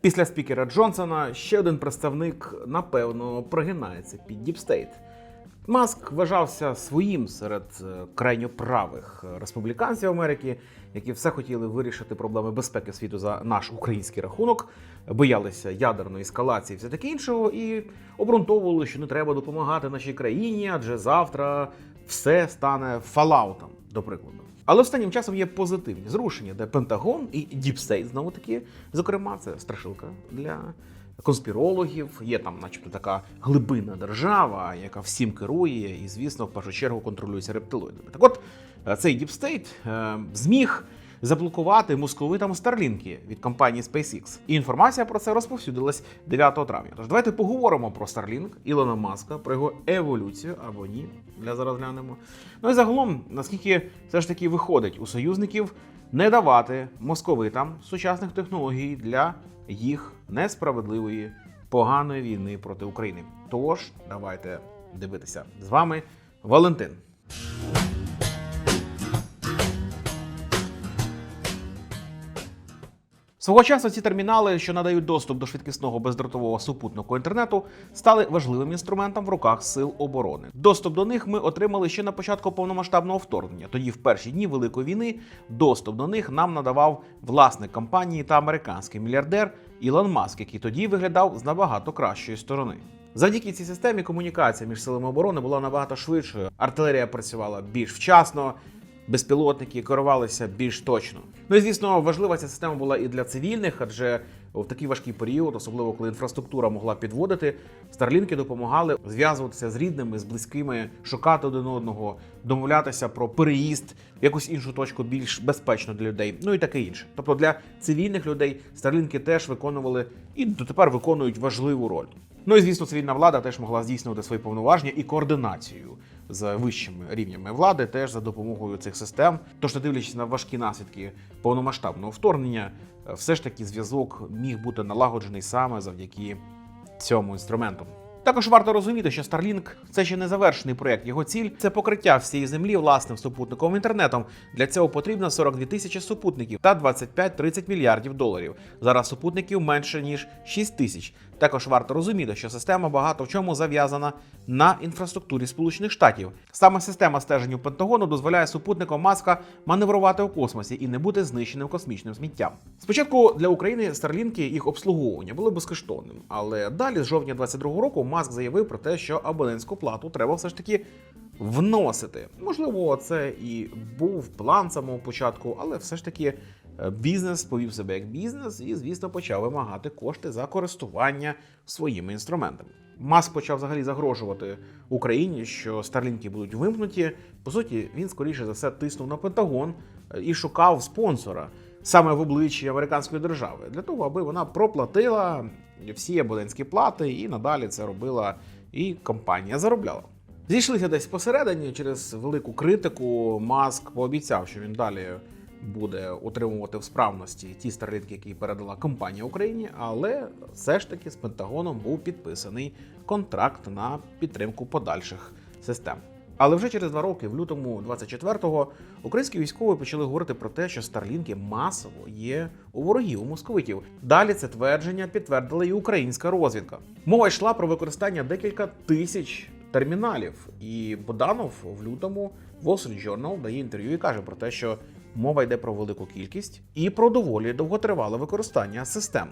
Після спікера Джонсона ще один представник, напевно, прогинається під діпстейт. Маск вважався своїм серед е, крайньо правих е, республіканців Америки, які все хотіли вирішити проблеми безпеки світу за наш український рахунок, боялися ядерної ескалації, і все таке іншого, і обґрунтовували, що не треба допомагати нашій країні, адже завтра все стане фалаутом, до прикладу. Але останнім часом є позитивні зрушення, де Пентагон і Діпстейт, знову таки, зокрема, це страшилка для конспірологів. Є там, начебто, така глибинна держава, яка всім керує, і, звісно, в першу чергу контролюється рептилоїдами. Так от е, цей Діпстейт е, зміг заблокувати московитам Старлінки від компанії SpaceX. І інформація про це розповсюдилась 9 травня. Тож давайте поговоримо про Starlink Ілона Маска, про його еволюцію або ні. Для зараз глянемо. Ну і загалом, наскільки все ж таки виходить у союзників не давати московитам сучасних технологій для їх несправедливої поганої війни проти України. Тож давайте дивитися з вами Валентин. Свого часу ці термінали, що надають доступ до швидкісного бездротового супутникового інтернету, стали важливим інструментом в руках сил оборони. Доступ до них ми отримали ще на початку повномасштабного вторгнення. Тоді, в перші дні Великої війни, доступ до них нам надавав власник компанії та американський мільярдер Ілон Маск, який тоді виглядав з набагато кращої сторони. Завдяки цій системі комунікація між силами оборони була набагато швидшою. Артилерія працювала більш вчасно, безпілотники керувалися більш точно. Ну і звісно, важлива ця система була і для цивільних, адже в такий важкий період, особливо коли інфраструктура могла підводити, старлінки допомагали зв'язуватися з рідними, з близькими, шукати один одного, домовлятися про переїзд якусь іншу точку більш безпечно для людей, ну і таке інше. Тобто для цивільних людей старлінки теж виконували і дотепер виконують важливу роль. Ну і звісно, цивільна влада теж могла здійснювати свої повноваження і координацію з вищими рівнями влади теж за допомогою цих систем. Тож, не дивлячись на важкі наслідки повномасштабного вторгнення, е, все ж таки зв'язок міг бути налагоджений саме завдяки цьому інструменту. Також варто розуміти, що Starlink – це ще не завершений проект. Його ціль це покриття всієї землі власним супутниковим інтернетом. Для цього потрібно 42 тисячі супутників та 25-30 мільярдів доларів. Зараз супутників менше ніж 6 тисяч. Також варто розуміти, що система багато в чому зав'язана на інфраструктурі Сполучених Штатів. Саме система стеження Пентагону дозволяє супутникам маска маневрувати у космосі і не бути знищеним космічним сміттям. Спочатку для України Старлінки їх обслуговування було безкоштовним, але далі з жовтня 22-го року Маск заявив про те, що абонентську плату треба все ж таки вносити. Можливо, це і був план самого початку, але все ж таки бізнес повів себе як бізнес і, звісно, почав вимагати кошти за користування своїми інструментами. Маск почав взагалі загрожувати Україні, що старлінки будуть вимкнуті. По суті, він скоріше за все тиснув на Пентагон е, і шукав спонсора саме в обличчі американської держави для того, аби вона проплатила всі абонентські плати, і надалі це робила і компанія заробляла. Зійшлися десь посередині через велику критику. Маск пообіцяв, що він далі буде утримувати в справності ті старлінки, які передала компанія Україні, але все ж таки з Пентагоном був підписаний контракт на підтримку подальших систем. Але вже через два роки, в лютому 24-го, українські військові почали говорити про те, що старлінки масово є у ворогів у московитів. Далі це твердження підтвердила і українська розвідка. Мова йшла про використання декілька тисяч терміналів. І Боданов в лютому Wall Street Journal дає інтерв'ю і каже про те, що мова йде про велику кількість і про доволі довготривале використання систем.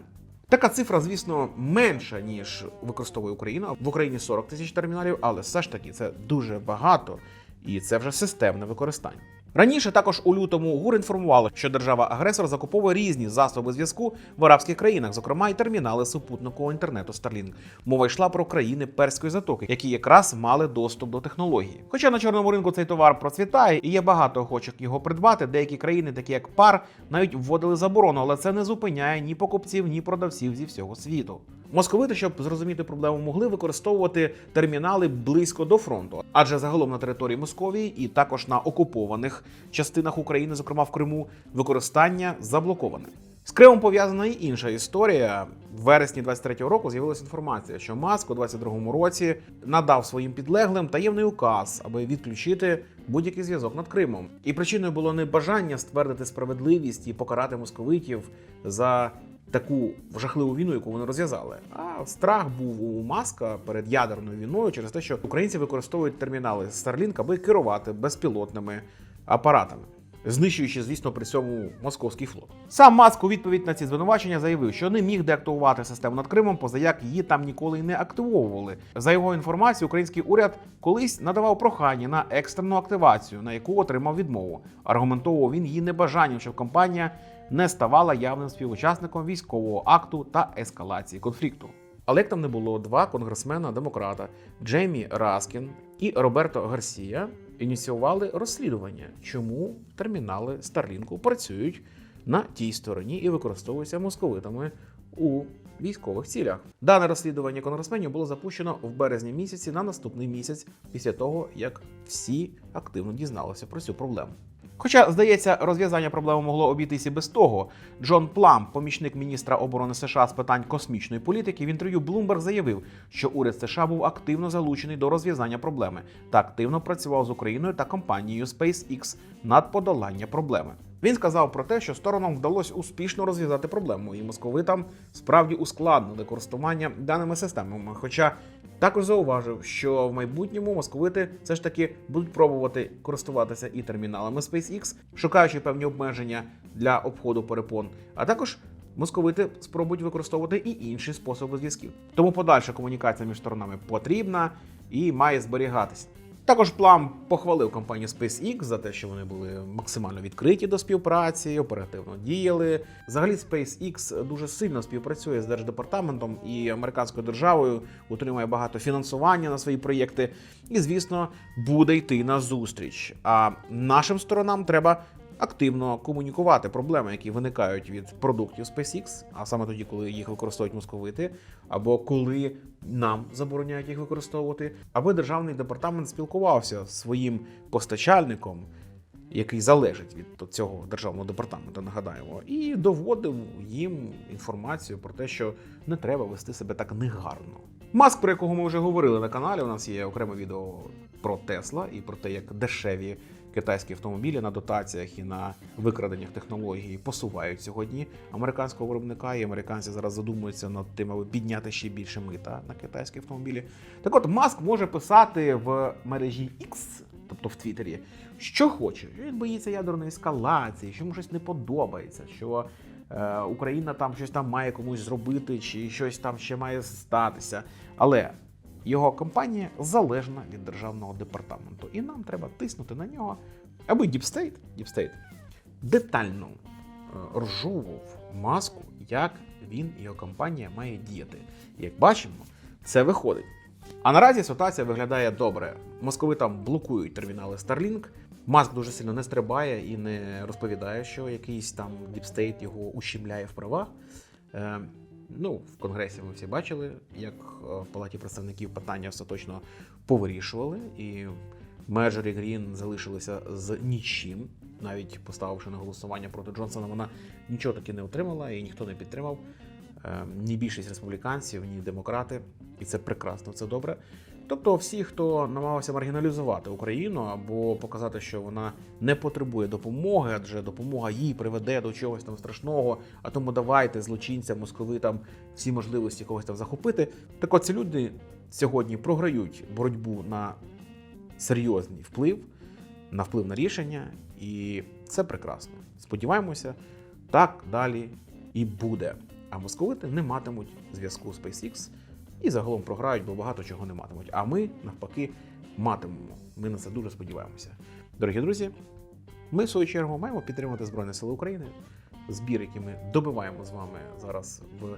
Така цифра, звісно, менша ніж використовує Україна. В Україні 40 тисяч терміналів, але все ж таки це дуже багато, і це вже системне використання. Раніше також у лютому ГУР інформували, що держава-агресор закуповує різні засоби зв'язку в арабських країнах, зокрема й термінали супутникового інтернету Starlink. Мова йшла про країни перської затоки, які якраз мали доступ до технології. Хоча на чорному ринку цей товар процвітає і є багато охочих його придбати. Деякі країни, такі як пар, навіть вводили заборону, але це не зупиняє ні покупців, ні продавців зі всього світу. Московити, щоб зрозуміти проблему, могли використовувати термінали близько до фронту, адже загалом на території Московії і також на окупованих частинах України, зокрема в Криму, використання заблоковане. З Кримом пов'язана і інша історія. В вересні 23-го року з'явилася інформація, що Маск у 22-му році надав своїм підлеглим таємний указ, аби відключити будь-який зв'язок над Кримом. І причиною було не бажання ствердити справедливість і покарати московитів за таку жахливу війну, яку вони розв'язали. А страх був у Маска перед ядерною війною через те, що українці використовують термінали Starlink, аби керувати безпілотними апаратами. Знищуючи, звісно, при цьому московський флот. Сам Маск у відповідь на ці звинувачення заявив, що не міг деактивувати систему над Кримом, позаяк її там ніколи й не активовували. За його інформацією, український уряд колись надавав прохання на екстрену активацію, на яку отримав відмову. Аргументовував він її небажанням, щоб компанія не ставала явним співучасником військового акту та ескалації конфлікту. Але як там не було, два конгресмена-демократа Джеймі Раскін і Роберто Гарсія ініціювали розслідування, чому термінали Старлінку працюють на тій стороні і використовуються московитами у військових цілях. Дане розслідування конгресменів було запущено в березні місяці на наступний місяць після того, як всі активно дізналися про цю проблему. Хоча, здається, розв'язання проблеми могло обійтися без того. Джон Плам, помічник міністра оборони США з питань космічної політики, в інтерв'ю Bloomberg заявив, що уряд США був активно залучений до розв'язання проблеми та активно працював з Україною та компанією SpaceX над подолання проблеми. Він сказав про те, що сторонам вдалося успішно розв'язати проблему, і московитам справді ускладнили користування даними системами. Хоча також зауважив, що в майбутньому московити все ж таки будуть пробувати користуватися і терміналами SpaceX, шукаючи певні обмеження для обходу перепон, а також московити спробують використовувати і інші способи зв'язків. Тому подальша комунікація між сторонами потрібна і має зберігатися. Також Плам похвалив компанію SpaceX за те, що вони були максимально відкриті до співпраці, оперативно діяли. Взагалі, SpaceX дуже сильно співпрацює з держдепартаментом і американською державою, утримує багато фінансування на свої проєкти, і, звісно, буде йти на зустріч. А нашим сторонам треба активно комунікувати проблеми, які виникають від продуктів SpaceX, а саме тоді, коли їх використовують московити, або коли нам забороняють їх використовувати, аби державний департамент спілкувався з своїм постачальником, який залежить від цього державного департаменту, нагадаємо, і доводив їм інформацію про те, що не треба вести себе так негарно. Маск, про якого ми вже говорили на каналі, у нас є окреме відео про Тесла і про те, як дешеві китайські автомобілі на дотаціях і на викраденнях технологій посувають сьогодні американського виробника, і американці зараз задумуються над тим, аби підняти ще більше мита на китайські автомобілі. Так от Маск може писати в мережі X, тобто в Твіттері, що хоче. Він боїться ядерної ескалації, що йому щось не подобається, що е, Україна там щось там має комусь зробити, чи щось там ще має статися. Але його компанія залежна від державного департаменту, і нам треба тиснути на нього, аби Діпстейт, Діпстейт детально е, розжовував маску, як він і його компанія має діяти. Як бачимо, це виходить. А наразі ситуація виглядає добре. Московитам блокують термінали Starlink. Маск дуже сильно не стрибає і не розповідає, що якийсь там діпстейт його ущемляє в правах. Ну, в Конгресі ми всі бачили, як е, в Палаті представників питання остаточно повирішували, і Меджорі Грін залишилися з нічим, навіть поставивши на голосування проти Джонсона, вона нічого таки не отримала і ніхто не підтримав. Е, Ні більшість республіканців, ні демократи, і це прекрасно, це добре. Тобто, всі, хто намагався маргіналізувати Україну або показати, що вона не потребує допомоги, адже допомога їй приведе до чогось там страшного, а тому давайте злочинцям, московитам всі можливості когось там захопити. Так от ці люди сьогодні програють боротьбу на серйозний вплив, на вплив на рішення, і це прекрасно. Сподіваємося, так далі і буде. А московити не матимуть зв'язку з SpaceX і загалом програють, бо багато чого не матимуть. А ми, навпаки, матимемо. Ми на це дуже сподіваємося. Дорогі друзі, ми, в свою чергу, маємо підтримати Збройні Сили України. Збір, який ми добиваємо з вами зараз в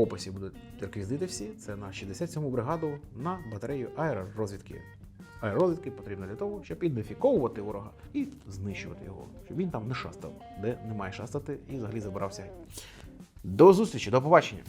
описі, буде реквізити всі. Це на 67-му бригаду на батарею аеророзвідки. Аеророзвідки потрібно для того, щоб ідентифіковувати ворога і знищувати його, щоб він там не шастав, де не має шастати, і взагалі забирався. До зустрічі, до побачення!